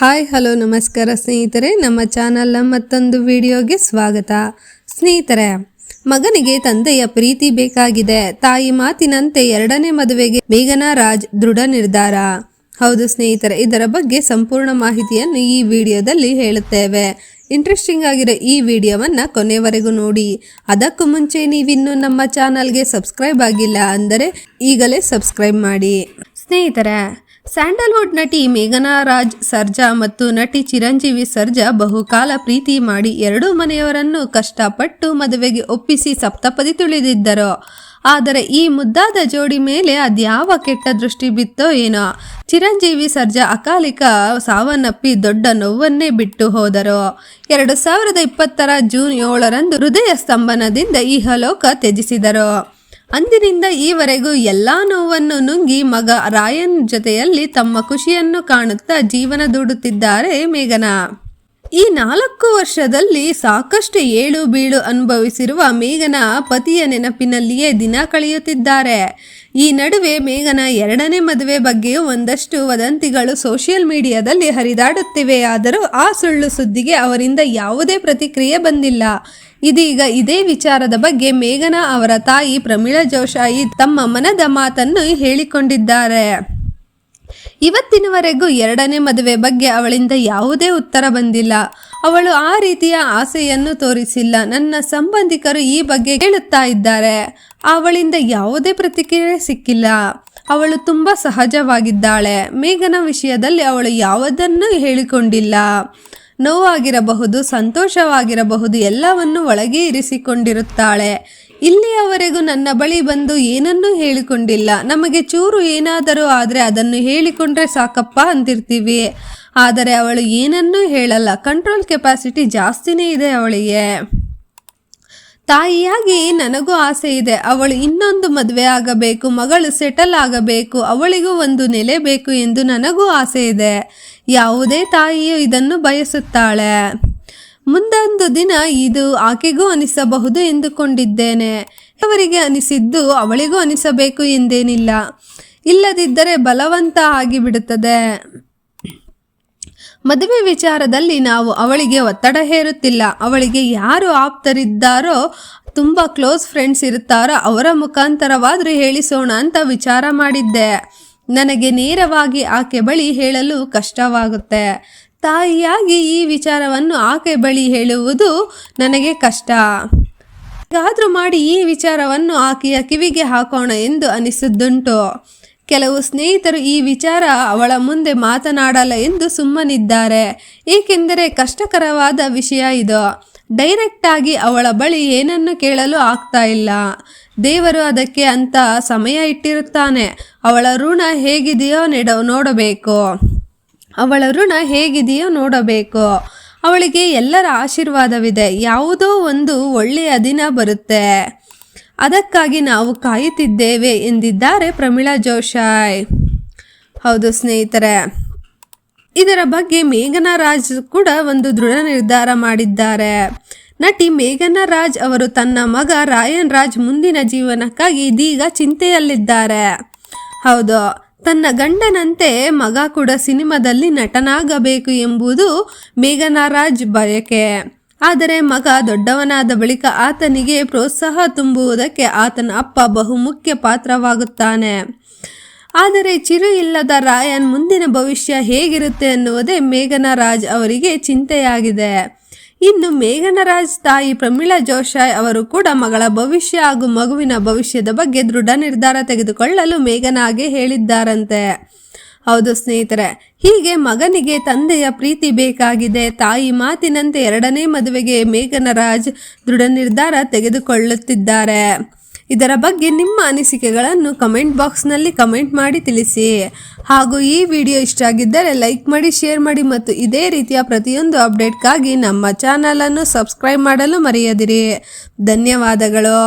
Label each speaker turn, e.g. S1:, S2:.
S1: Hi, hello, ನಮಸ್ಕಾರ ಸ್ನೇಹಿತರೆ. ನಮ್ಮ ಚಾನಲ್ನ ಮತ್ತೊಂದು ವಿಡಿಯೋಗೆ ಸ್ವಾಗತ. ಸ್ನೇಹಿತರೆ, ಮಗನಿಗೆ ತಂದೆಯ ಪ್ರೀತಿ ಬೇಕಾಗಿದೆ. ತಾಯಿ ಮಾತಿನಂತೆ ಎರಡನೇ ಮದುವೆಗೆ ಮೇಘನಾ ರಾಜ್ ದೃಢ ನಿರ್ಧಾರ. ಹೌದು ಸ್ನೇಹಿತರೆ, ಇದರ ಬಗ್ಗೆ ಸಂಪೂರ್ಣ ಮಾಹಿತಿಯನ್ನು ಈ ವಿಡಿಯೋದಲ್ಲಿ ಹೇಳುತ್ತೇವೆ. ಇಂಟ್ರೆಸ್ಟಿಂಗ್ ಆಗಿರೋ ಈ ವಿಡಿಯೋವನ್ನು ಕೊನೆವರೆಗೂ ನೋಡಿ. ಅದಕ್ಕೂ ಮುಂಚೆ ನೀವಿನ್ನೂ ನಮ್ಮ ಚಾನಲ್ಗೆ ಸಬ್ಸ್ಕ್ರೈಬ್ ಆಗಿಲ್ಲ ಅಂದರೆ ಈಗಲೇ ಸಬ್ಸ್ಕ್ರೈಬ್ ಮಾಡಿ. ಸ್ನೇಹಿತರೆ ಸ್ಯಾಂಡಲ್ವುಡ್ ನಟಿ ಮೇಘನಾ ರಾಜ್, ಸರ್ಜಾ ಮತ್ತು ನಟಿ ಚಿರಂಜೀವಿ ಸರ್ಜಾ ಬಹುಕಾಲ ಪ್ರೀತಿ ಮಾಡಿ ಎರಡೂ ಮನೆಯವರನ್ನು ಕಷ್ಟಪಟ್ಟು ಮದುವೆಗೆ ಒಪ್ಪಿಸಿ ಸಪ್ತಪದಿ ತುಳಿದಿದ್ದರು. ಆದರೆ ಈ ಮುದ್ದಾದ ಜೋಡಿ ಮೇಲೆ ಅದ್ಯಾವ ಕೆಟ್ಟ ದೃಷ್ಟಿ ಬಿತ್ತೋ ಏನೋ. ಚಿರಂಜೀವಿ ಸರ್ಜಾ ಅಕಾಲಿಕ ಸಾವನ್ನಪ್ಪಿ ದೊಡ್ಡ ನೋವನ್ನೇ ಬಿಟ್ಟು ಹೋದರು. ಎರಡು ಸಾವಿರದ ಇಪ್ಪತ್ತರ ಜೂನ್ ಏಳರಂದು ಹೃದಯ ಸ್ತಂಭನದಿಂದ ಇಹಲೋಕ ತ್ಯಜಿಸಿದರು. ಅಂದಿನಿಂದ ಈವರೆಗೂ ಎಲ್ಲಾ ನೋವನ್ನು ನುಂಗಿ ಮಗ ರಾಯನ್ ಜೊತೆಯಲ್ಲಿ ತಮ್ಮ ಖುಷಿಯನ್ನು ಕಾಣುತ್ತಾ ಜೀವನ ದೂಡುತ್ತಿದ್ದಾರೆ ಮೇಘನಾ. ಈ ನಾಲ್ಕು ವರ್ಷದಲ್ಲಿ ಸಾಕಷ್ಟು ಏಳು ಬೀಳು ಅನುಭವಿಸಿರುವ ಮೇಘನ ಪತಿಯ ನೆನಪಿನಲ್ಲಿಯೇ ದಿನ ಕಳೆಯುತ್ತಿದ್ದಾರೆ. ಈ ನಡುವೆ ಮೇಘನ ಎರಡನೇ ಮದುವೆ ಬಗ್ಗೆಯೂ ಒಂದಷ್ಟು ವದಂತಿಗಳು ಸೋಷಿಯಲ್ ಮೀಡಿಯಾದಲ್ಲಿ ಹರಿದಾಡುತ್ತಿವೆ. ಆದರೂ ಆ ಸುಳ್ಳು ಸುದ್ದಿಗೆ ಅವರಿಂದ ಯಾವುದೇ ಪ್ರತಿಕ್ರಿಯೆ ಬಂದಿಲ್ಲ. ಇದೀಗ ಇದೇ ವಿಚಾರದ ಬಗ್ಗೆ ಮೇಘನಾ ಅವರ ತಾಯಿ ಪ್ರಮೀಳಾ ಜೋಶಾಯಿ ತಮ್ಮ ಮನದ ಮಾತನ್ನು ಹೇಳಿಕೊಂಡಿದ್ದಾರೆ. ಇವತ್ತಿನವರೆಗೂ ಎರಡನೇ ಮದುವೆ ಬಗ್ಗೆ ಅವಳಿಂದ ಯಾವುದೇ ಉತ್ತರ ಬಂದಿಲ್ಲ. ಅವಳು ಆ ರೀತಿಯ ಆಸೆಯನ್ನು ತೋರಿಸಿಲ್ಲ. ನನ್ನ ಸಂಬಂಧಿಕರು ಈ ಬಗ್ಗೆ ಹೇಳುತ್ತಾ ಇದ್ದಾರೆ. ಅವಳಿಂದ ಯಾವುದೇ ಪ್ರತಿಕ್ರಿಯೆ ಸಿಕ್ಕಿಲ್ಲ. ಅವಳು ತುಂಬ ಸಹಜವಾಗಿದ್ದಾಳೆ. ಮೇಘನ ವಿಷಯದಲ್ಲಿ ಅವಳು ಯಾವುದನ್ನು ಹೇಳಿಕೊಂಡಿಲ್ಲ. ನೋವಾಗಿರಬಹುದು, ಸಂತೋಷವಾಗಿರಬಹುದು, ಎಲ್ಲವನ್ನು ಒಳಗೆ ಇರಿಸಿಕೊಂಡಿರುತ್ತಾಳೆ. ಇಲ್ಲಿಯವರೆಗೂ ನನ್ನ ಬಳಿ ಬಂದು ಏನನ್ನೂ ಹೇಳಿಕೊಂಡಿಲ್ಲ. ನಮಗೆ ಚೂರು ಏನಾದರೂ ಆದರೆ ಅದನ್ನು ಹೇಳಿಕೊಂಡ್ರೆ ಸಾಕಪ್ಪ ಅಂತಿರ್ತೀವಿ. ಆದರೆ ಅವಳು ಏನನ್ನೂ ಹೇಳಲ್ಲ. ಕಂಟ್ರೋಲ್ ಕೆಪಾಸಿಟಿ ಜಾಸ್ತಿನೇ ಇದೆ ಅವಳಿಗೆ. ತಾಯಿಯಾಗಿ ನನಗೂ ಆಸೆ ಇದೆ. ಅವಳು ಇನ್ನೊಂದು ಮದುವೆ ಆಗಬೇಕು, ಮಗಳು ಸೆಟಲ್ ಆಗಬೇಕು, ಅವಳಿಗೂ ಒಂದು ನೆಲೆ ಬೇಕು ಎಂದು ನನಗೂ ಆಸೆ ಇದೆ. ಯಾವುದೇ ತಾಯಿಯು ಇದನ್ನು ಬಯಸುತ್ತಾಳೆ. ಮುಂದೊಂದು ದಿನ ಇದು ಆಕೆಗೂ ಅನಿಸಬಹುದು ಎಂದುಕೊಂಡಿದ್ದೇನೆ. ಅವರಿಗೆ ಅನಿಸಿದ್ದು ಅವಳಿಗೂ ಅನಿಸಬೇಕು ಎಂದೇನಿಲ್ಲ. ಇಲ್ಲದಿದ್ದರೆ ಬಲವಂತ ಆಗಿಬಿಡುತ್ತದೆ. ಮದುವೆ ವಿಚಾರದಲ್ಲಿ ನಾವು ಅವಳಿಗೆ ಒತ್ತಡ ಹೇರುತ್ತಿಲ್ಲ. ಅವಳಿಗೆ ಯಾರು ಆಪ್ತರಿದ್ದಾರೋ, ತುಂಬ ಕ್ಲೋಸ್ ಫ್ರೆಂಡ್ಸ್ ಇರುತ್ತಾರೋ ಅವರ ಮುಖಾಂತರವಾದರೂ ಹೇಳಿಸೋಣ ಅಂತ ವಿಚಾರ ಮಾಡಿದ್ದೆ. ನನಗೆ ನೇರವಾಗಿ ಆಕೆ ಬಳಿ ಹೇಳಲು ಕಷ್ಟವಾಗುತ್ತೆ. ತಾಯಿಯಾಗಿ ಈ ವಿಚಾರವನ್ನು ಆಕೆ ಬಳಿ ಹೇಳುವುದು ನನಗೆ ಕಷ್ಟ. ಹೇಗಾದರೂ ಮಾಡಿ ಈ ವಿಚಾರವನ್ನು ಆಕೆಯ ಕಿವಿಗೆ ಹಾಕೋಣ ಎಂದು ಅನಿಸಿದ್ದುಂಟು. ಕೆಲವು ಸ್ನೇಹಿತರು ಈ ವಿಚಾರ ಅವಳ ಮುಂದೆ ಮಾತನಾಡಲ್ಲ ಎಂದು ಸುಮ್ಮನಿದ್ದಾರೆ. ಏಕೆಂದರೆ ಕಷ್ಟಕರವಾದ ವಿಷಯ ಇದು. ಡೈರೆಕ್ಟ್ ಆಗಿ ಅವಳ ಬಳಿ ಏನನ್ನು ಕೇಳಲು ಆಗ್ತಾ ಇಲ್ಲ. ದೇವರು ಅದಕ್ಕೆ ಅಂತ ಸಮಯ ಇಟ್ಟಿರುತ್ತಾನೆ. ಅವಳ ಋಣ ಹೇಗಿದೆಯೋ ನೆಡ, ನೋಡಬೇಕು. ಅವಳ ಋಣ ಹೇಗಿದೆಯೋ ನೋಡಬೇಕು. ಅವಳಿಗೆ ಎಲ್ಲರ ಆಶೀರ್ವಾದವಿದೆ. ಯಾವುದೋ ಒಂದು ಒಳ್ಳೆಯ ದಿನ ಬರುತ್ತೆ. ಅದಕ್ಕಾಗಿ ನಾವು ಕಾಯುತ್ತಿದ್ದೇವೆ ಎಂದಿದ್ದಾರೆ ಪ್ರಮೀಳಾ ಜೋಶಾಯ್. ಹೌದು ಸ್ನೇಹಿತರೆ. ಇದರ ಬಗ್ಗೆ ಮೇಘನಾ ರಾಜ್ ಕೂಡ ಒಂದು ದೃಢ ನಿರ್ಧಾರ ಮಾಡಿದ್ದಾರೆ. ನಟಿ ಮೇಘನಾ ರಾಜ್ ಅವರು ತನ್ನ ಮಗ ರಾಯನ್ ರಾಜ್ ಮುಂದಿನ ಜೀವನಕ್ಕಾಗಿ ಇದೀಗ ಚಿಂತೆಯಲ್ಲಿದ್ದಾರೆ. ಹೌದು. ತನ್ನ ಗಂಡನಂತೆ ಮಗ ಕೂಡ ಸಿನಿಮಾದಲ್ಲಿ ನಟನಾಗಬೇಕು ಎಂಬುದು ಮೇಘನಾರಾಜ್ ಬಯಕೆ. ಆದರೆ ಮಗ ದೊಡ್ಡವನಾದ ಬಳಿಕ ಆತನಿಗೆ ಪ್ರೋತ್ಸಾಹ ತುಂಬುವುದಕ್ಕೆ ಆತನ ಅಪ್ಪ ಬಹುಮುಖ್ಯ ಪಾತ್ರವಾಗುತ್ತಾನೆ. ಆದರೆ ಚಿರು ಇಲ್ಲದ ರಾಯನ್ ಮುಂದಿನ ಭವಿಷ್ಯ ಹೇಗಿರುತ್ತೆ ಎನ್ನುವುದೇ ಮೇಘನಾ ರಾಜ್ ಅವರಿಗೆ ಚಿಂತೆಯಾಗಿದೆ. ಇನ್ನು ಮೇಘನರಾಜ್ ತಾಯಿ ಪ್ರಮೀಳಾ ಜೋಶಾಯ್ ಅವರು ಕೂಡ ಮಗಳ ಭವಿಷ್ಯ ಹಾಗೂ ಮಗುವಿನ ಭವಿಷ್ಯದ ಬಗ್ಗೆ ದೃಢ ನಿರ್ಧಾರ ತೆಗೆದುಕೊಳ್ಳಲು ಮೇಘನಾಗೆ ಹೇಳಿದ್ದಾರಂತೆ. ಹೌದು ಸ್ನೇಹಿತರೆ, ಹೀಗೆ ಮಗನಿಗೆ ತಂದೆಯ ಪ್ರೀತಿ ಬೇಕಾಗಿದೆ. ತಾಯಿ ಮಾತಿನಂತೆ ಎರಡನೇ ಮದುವೆಗೆ ಮೇಘನರಾಜ್ ದೃಢ ನಿರ್ಧಾರ ತೆಗೆದುಕೊಳ್ಳುತ್ತಿದ್ದಾರೆ. ಇದರ ಬಗ್ಗೆ ನಿಮ್ಮ ಅನಿಸಿಕೆಗಳನ್ನು ಕಮೆಂಟ್ ಬಾಕ್ಸ್ನಲ್ಲಿ ಕಮೆಂಟ್ ಮಾಡಿ ತಿಳಿಸಿ. ಹಾಗೂ ಈ ವಿಡಿಯೋ ಇಷ್ಟ ಆಗಿದ್ದರೆ ಲೈಕ್ ಮಾಡಿ, ಶೇರ್ ಮಾಡಿ ಮತ್ತು ಇದೇ ರೀತಿಯ ಪ್ರತಿಯೊಂದು ಅಪ್ಡೇಟ್ಗಾಗಿ ನಮ್ಮ ಚಾನಲನ್ನು ಸಬ್ಸ್ಕ್ರೈಬ್ ಮಾಡಲು ಮರೆಯದಿರಿ. ಧನ್ಯವಾದಗಳು.